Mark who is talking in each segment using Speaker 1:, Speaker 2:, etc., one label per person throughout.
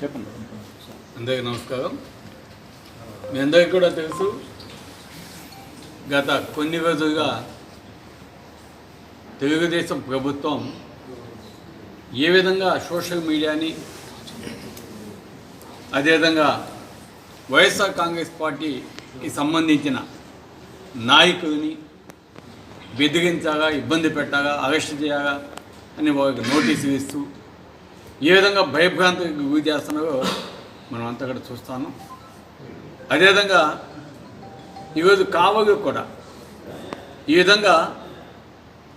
Speaker 1: చెప్పండి
Speaker 2: అందరికీ నమస్కారం. మీ అందరికీ కూడా తెలుసు గత కొన్ని రోజులుగా తెలుగుదేశం ప్రభుత్వం ఏ విధంగా సోషల్ మీడియాని అదేవిధంగా వైఎస్ఆర్ కాంగ్రెస్ పార్టీకి సంబంధించిన నాయకుల్ని బెదిరించాలా ఇబ్బంది పెట్టాగా అరెస్ట్ చేయగా అని వారికి నోటీసులు ఇస్తూ ఏ విధంగా భయభ్రాంతికి గురి చేస్తున్నారో మనం అంతా కూడా చూస్తాను అదేవిధంగా ఈరోజు కావలు కూడా ఈ విధంగా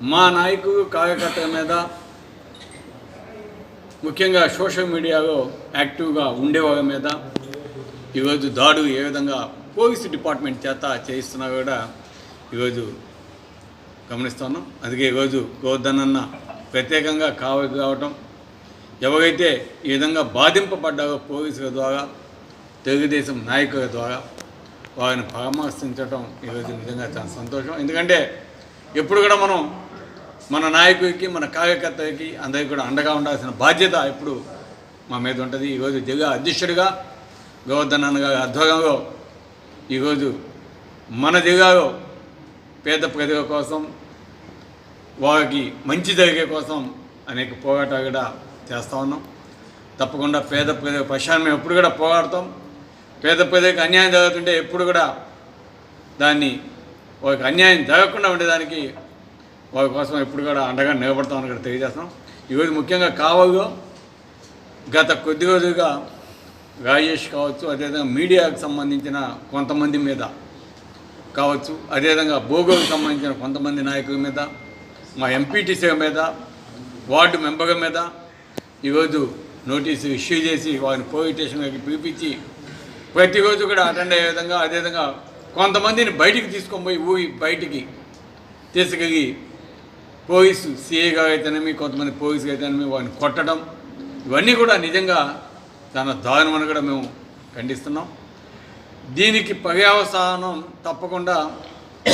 Speaker 2: మా నాయకులు కార్యకర్తల మీద ముఖ్యంగా సోషల్ మీడియాలో యాక్టివ్గా ఉండేవారి మీద ఈరోజు దాడు ఏ విధంగా పోలీసు డిపార్ట్మెంట్ చేత చేయిస్తున్నా కూడా ఈరోజు గమనిస్తున్నాం. అందుకే ఈరోజు గోవర్ధనన్న ప్రత్యేకంగా కావలి రావటం ఎవరైతే ఈ విధంగా బాధింపబడ్డారో పోలీసుల ద్వారా తెలుగుదేశం నాయకుల ద్వారా వారిని పరామర్శించడం ఈరోజు నిజంగా చాలా సంతోషం. ఎందుకంటే ఎప్పుడు కూడా మనం మన నాయకుడికి మన కార్యకర్తలకి అందరికీ కూడా అండగా ఉండాల్సిన బాధ్యత ఎప్పుడు మా మీద ఉంటుంది. ఈరోజు జిల్లా అధ్యక్షుడిగా గోవర్ధన్ అన్న గారి ఆధ్వర్యంలో ఈరోజు మన జిల్లాలో పేద ప్రజల కోసం వారికి మంచి జరిగే కోసం అనేక పోరాటాలు కూడా చేస్తూ ఉన్నాం. తప్పకుండా పేద ప్రజల పక్షాన్ని మేము ఎప్పుడు కూడా పోరాడతాం. పేద ప్రజలకు అన్యాయం జరుగుతుంటే ఎప్పుడు కూడా దాన్ని వారికి అన్యాయం జరగకుండా ఉండేదానికి వారి కోసం ఎప్పుడు కూడా అండగా నిలబడతామని కూడా తెలియజేస్తాం ఈరోజు ముఖ్యంగా కావలో గత కొద్ది రోజులుగా రాజేష్ కావచ్చు అదేవిధంగా మీడియాకు సంబంధించిన కొంతమంది మీద కావచ్చు అదేవిధంగా భూగోళకు సంబంధించిన కొంతమంది నాయకుల మీద మా ఎంపీటీసీ మీద వార్డు మెంబర్ల మీద ఈరోజు నోటీసు ఇష్యూ చేసి వారిని పోలీస్ స్టేషన్కి పిలిపించి ప్రతిరోజు కూడా అటెండ్ అయ్యే విధంగా అదేవిధంగా కొంతమందిని బయటికి తీసుకొని పోయి ఊరి బయటికి తీసుకెళ్ళి పోలీసు సీఏగా అయితేనేమి కొంతమంది పోలీసుగా అయితేనేమి వారిని కొట్టడం ఇవన్నీ కూడా నిజంగా చాలా దారుణమని కూడా మేము ఖండిస్తున్నాం. దీనికి పర్యావసానం తప్పకుండా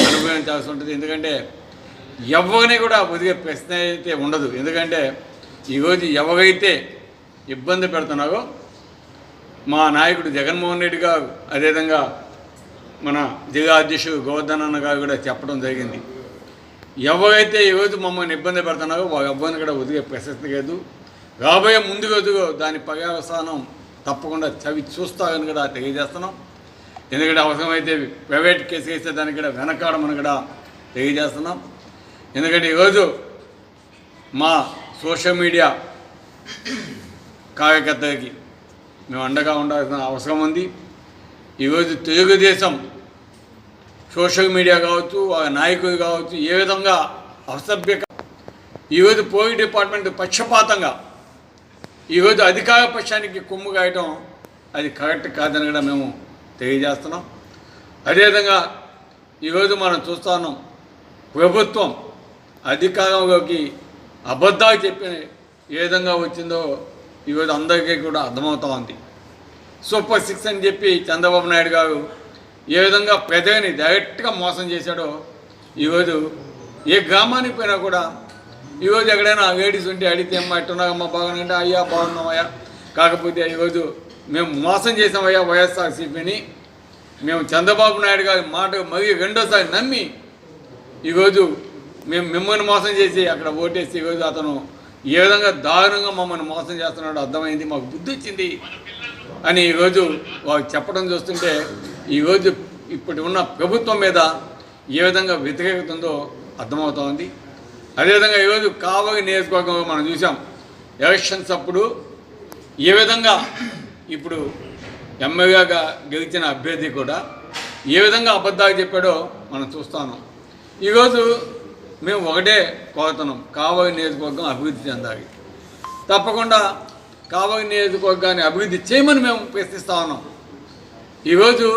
Speaker 2: అనుభవించాల్సి ఉంటుంది. ఎందుకంటే ఎవరిని కూడా వదిలే ప్రశ్న అయితే ఉండదు. ఎందుకంటే ఈరోజు ఎవరైతే ఇబ్బంది పెడుతున్నారో మా నాయకుడు జగన్మోహన్ రెడ్డి గారు అదేవిధంగా మన జిల్లా అధ్యక్షుడు గోవర్ధన్ అన్న గారు కూడా చెప్పడం జరిగింది. ఎవరైతే ఈరోజు మమ్మల్ని ఇబ్బంది పెడుతున్నారో వాళ్ళ ఇబ్బంది కూడా ఒదిగే ప్రసక్తి లేదు. రాబోయే ముందు రోజుగా దాని పర్యవసానం తప్పకుండా చవి చూస్తారని కూడా తెలియజేస్తున్నాం. ఎందుకంటే అవసరమైతే ప్రైవేట్ కేసు వేస్తే దానికి కూడా వెనకాడమని కూడా తెలియజేస్తున్నాం. ఎందుకంటే ఈరోజు మా సోషల్ మీడియా కార్యకర్తలకి మేము అండగా ఉండాల్సిన అవసరం ఉంది. ఈరోజు తెలుగుదేశం సోషల్ మీడియా కావచ్చు ఆ నాయకులు కావచ్చు ఏ విధంగా అసభ్యక ఈరోజు పోలీస్ డిపార్ట్మెంట్ పక్షపాతంగా ఈరోజు అధికార పక్షానికి కొమ్ము కాయటం అది కరెక్ట్ కాదని కూడా మేము తెలియజేస్తున్నాం. అదేవిధంగా ఈరోజు మనం చూస్తున్నాం ప్రభుత్వం అధికారంలోకి అబద్ధాలు చెప్పిన ఏ విధంగా వచ్చిందో ఈరోజు అందరికీ కూడా అర్థమవుతా ఉంది సూపర్ సిక్స్ అని చెప్పి చంద్రబాబు నాయుడు గారు ఏ విధంగా పెదవిని డైరెక్ట్గా మోసం చేశాడో ఈరోజు ఏ గ్రామానికి పోయినా కూడా ఈరోజు ఎక్కడైనా లేడీస్ ఉంటే అడిగితే అమ్మ ఎట్టున్నాగమ్మా బాగున్నాయంటే అయ్యా బాగున్నామయ్యా కాకపోతే ఈరోజు మేము మోసం చేసామయ్యా వైఎస్ఆర్సీపీని. మేము చంద్రబాబు నాయుడు గారి మాట మరీ రెండోసారి నమ్మి ఈరోజు మేము మిమ్మల్ని మోసం చేసి అక్కడ ఓటేసి ఈరోజు అతను ఏ విధంగా దారుణంగా మమ్మల్ని మోసం చేస్తున్నాడో అర్థమైంది మాకు బుద్ధి వచ్చింది అని ఈరోజు వారు చెప్పడం చూస్తుంటే ఈరోజు ఇప్పటి ఉన్న ప్రభుత్వం మీద ఏ విధంగా వ్యతిరేకత ఉందో అర్థమవుతోంది. అదేవిధంగా ఈరోజు కావలి నియోజకవర్గంలో మనం చూసాం ఎలక్షన్స్ అప్పుడు ఏ విధంగా ఇప్పుడు ఎమ్మెల్యేగా గెలిచిన అభ్యర్థి కూడా ఏ విధంగా అబద్ధాలు చెప్పాడో మనం చూస్తాను ఈరోజు మేము ఒకటే కోరుతున్నాం. కావలి నియోజకవర్గం అభివృద్ధి చెందాలి. తప్పకుండా కావలి నియోజకవర్గాన్ని అభివృద్ధి చేయమని మేము ప్రశ్నిస్తా ఉన్నాం. ఈరోజు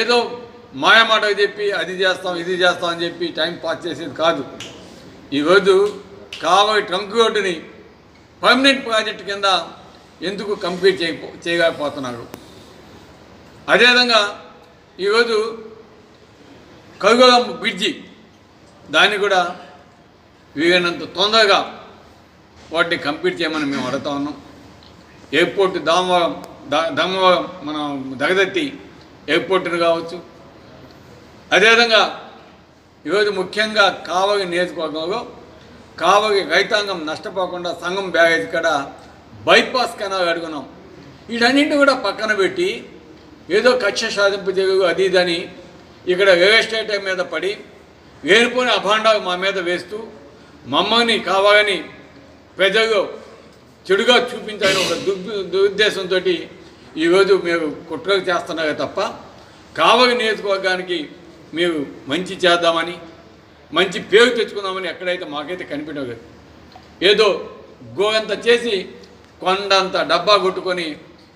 Speaker 2: ఏదో మాయమాట చెప్పి అది చేస్తాం ఇది చేస్తాం అని చెప్పి టైం పాస్ చేసేది కాదు. ఈరోజు కావలి ట్రంక్ రోడ్డుని పర్మనెంట్ ప్రాజెక్ట్ కింద ఎందుకు కంప్లీట్ చేయపో చేయలేకపోతున్నారు? అదేవిధంగా ఈరోజు కరుగోగం బ్రిడ్జి దాన్ని కూడా వీలైనంత తొందరగా వాటిని కంప్లీట్ చేయమని మేము అడుగుతా ఉన్నాం. ఎయిర్పోర్ట్ దామవరం దామవరం మన దగదత్తి ఎయిర్పోర్ట్ని కావచ్చు. అదేవిధంగా ఈరోజు ముఖ్యంగా కావగి నియోజకవర్గంలో కావగి రైతాంగం నష్టపోకుండా సంఘం బ్యాగేజ్ కాడ బైపాస్ కెనాల్ అడుగున్నాం వీటన్నింటిని కూడా పక్కన పెట్టి ఏదో కక్ష సాధింపు జరుగు అది ఇదని ఇక్కడ రియల్ ఎస్టేట్ మీద పడి ఏర్పడిన అభాండాలు మా మీద వేస్తూ మమ్మల్ని కావాలని ప్రజలు చెడుగా చూపించాలని ఒక దుర్ దురుద్దేశంతో ఈరోజు మీరు కుట్రలు చేస్తున్నారే తప్ప కావలి నియోజకవర్గానికి మీరు మంచి చేద్దామని మంచి పేరు తెచ్చుకుందామని ఎక్కడైతే మాకైతే కనిపించలేదు ఏదో గోవంత చేసి కొండంత డబ్బా కొట్టుకొని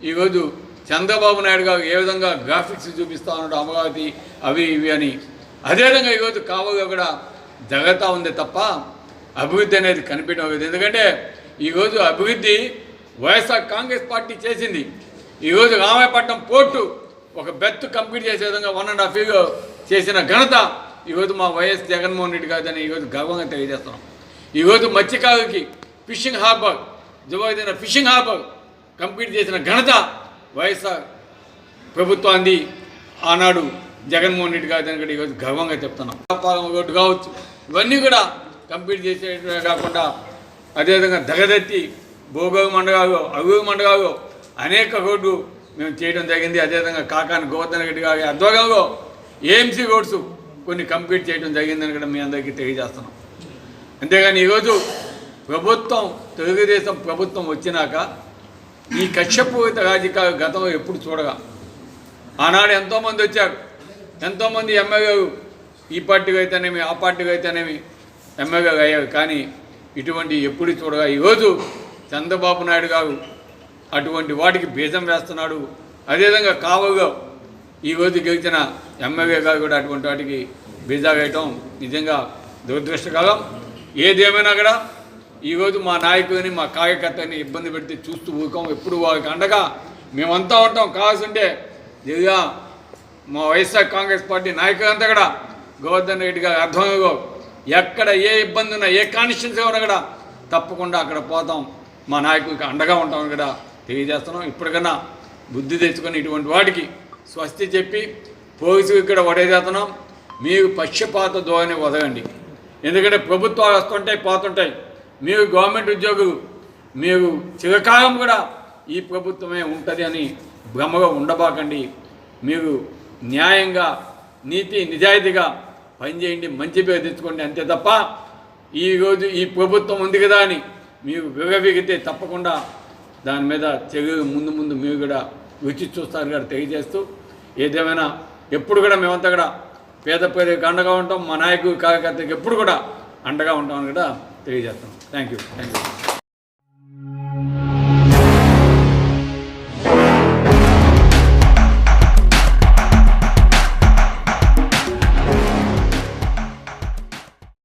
Speaker 2: ఈరోజు చంద్రబాబు నాయుడు గారు ఏ విధంగా గ్రాఫిక్స్ చూపిస్తా ఉన్నాడు అమరావతి అవి ఇవి అని అదేవిధంగా ఈరోజు కావుగా కూడా జరుగుతూ ఉంది తప్ప అభివృద్ధి అనేది కనిపించలేదు ఎందుకంటే ఈరోజు అభివృద్ధి వైఎస్ఆర్ కాంగ్రెస్ పార్టీ చేసింది. ఈరోజు రామాయపట్నం పోర్టు ఒక బెత్ కంప్లీట్ చేసే విధంగా వన్ అండ్ హాఫ్ ఇయర్ చేసిన ఘనత ఈరోజు మా వైఎస్ జగన్మోహన్ రెడ్డి గారిని ఈరోజు గర్వంగా తెలియజేస్తున్నాం. ఈరోజు మత్స్యకారులకి ఫిషింగ్ హార్బర్ జువైదైన ఫిషింగ్ హార్బర్ కంప్లీట్ చేసిన ఘనత వైఎస్ఆర్ ప్రభుత్వాన్ని ఆనాడు జగన్మోహన్ రెడ్డి గారి దానికి ఈరోజు గర్వంగా చెప్తున్నాం. వ్యాపారం ఒకటి కావచ్చు ఇవన్నీ కూడా కంప్లీట్ చేసేటమే కాకుండా అదేవిధంగా దగదత్తి భోగోగు మండగాలో అగుగు మండగాలో అనేక రోడ్లు మేము చేయడం జరిగింది. అదేవిధంగా కాకాని గోవర్ధన్ రెడ్డి గారి అధ్వర్యంలో ఏఎంసీ రోడ్స్ కొన్ని కంప్లీట్ చేయడం జరిగిందని కూడా మీ అందరికీ తెలియజేస్తున్నాం. అంతేగాని ఈరోజు ప్రభుత్వం తెలుగుదేశం ప్రభుత్వం వచ్చినాక ఈ కక్షపూరిత రాజకీయ గతంలో ఎప్పుడు చూడగా. ఆనాడు ఎంతోమంది వచ్చారు. ఎంతోమంది ఎమ్మెల్యే ఈ పార్టీకి అయితేనేమి ఆ పార్టీకి అయితేనేమి ఎమ్మెల్యే అయ్యారు. కానీ ఇటువంటి ఎప్పుడు చూడగా ఈరోజు చంద్రబాబు నాయుడు గారు అటువంటి వాటికి బీజం వేస్తున్నాడు. అదేవిధంగా కావగా ఈరోజు గెలిచిన ఎమ్మెల్యే గారు కూడా అటువంటి వాటికి బీజా వేయటం నిజంగా దురదృష్టకరం. ఏదేమైనా కూడా ఈరోజు మా నాయకుడిని మా కార్యకర్తని ఇబ్బంది పెడితే చూస్తూ ఊరుకోం ఎప్పుడు వారికి అండగా మేమంతా ఉంటాం. కావాల్సింటే ఇదిగా మా వైఎస్ఆర్ కాంగ్రెస్ పార్టీ నాయకులంతా కూడా గోవర్ధన్ రెడ్డి గారు అర్థంగా ఎక్కడ ఏ ఇబ్బంది ఉన్నా ఏ కాన్స్టిట్యున్సీ ఉన్నా కూడా తప్పకుండా అక్కడ పోతాం. మా నాయకుడికి అండగా ఉంటాం కూడా తెలియజేస్తున్నాం. ఇప్పటికన్నా బుద్ధి తెచ్చుకొని ఇటువంటి వాటికి స్వస్తి చెప్పి పోలీసు ఇక్కడ వడేదేస్తున్నాం మీరు పక్షపాత ధోరణి వదలండి. ఎందుకంటే ప్రభుత్వాలు వస్తుంటాయి పోతుంటాయి. మీరు గవర్నమెంట్ ఉద్యోగులు మీరు చిరకాలం కూడా ఈ ప్రభుత్వమే ఉంటుంది అని భ్రమగా ఉండబాకండి. మీరు న్యాయంగా నీతి నిజాయితీగా పనిచేయండి మంచి పేరు తెచ్చుకోండి అంతే తప్ప ఈరోజు ఈ ప్రభుత్వం ఉంది కదా అని మీకు విగవిగితే తప్పకుండా దాని మీద చెగు ముందు ముందు మీరు కూడా రుచి చూస్తారు కూడా తెలియజేస్తూ ఏదేమైనా ఎప్పుడు కూడా మేమంతా కూడా పేద పేదకి అండగా ఉంటాం మా నాయకుడు కార్యకర్తకి ఎప్పుడు కూడా అండగా ఉంటామని కూడా తెలియజేస్తాం థ్యాంక్ యూ థ్యాంక్ యూ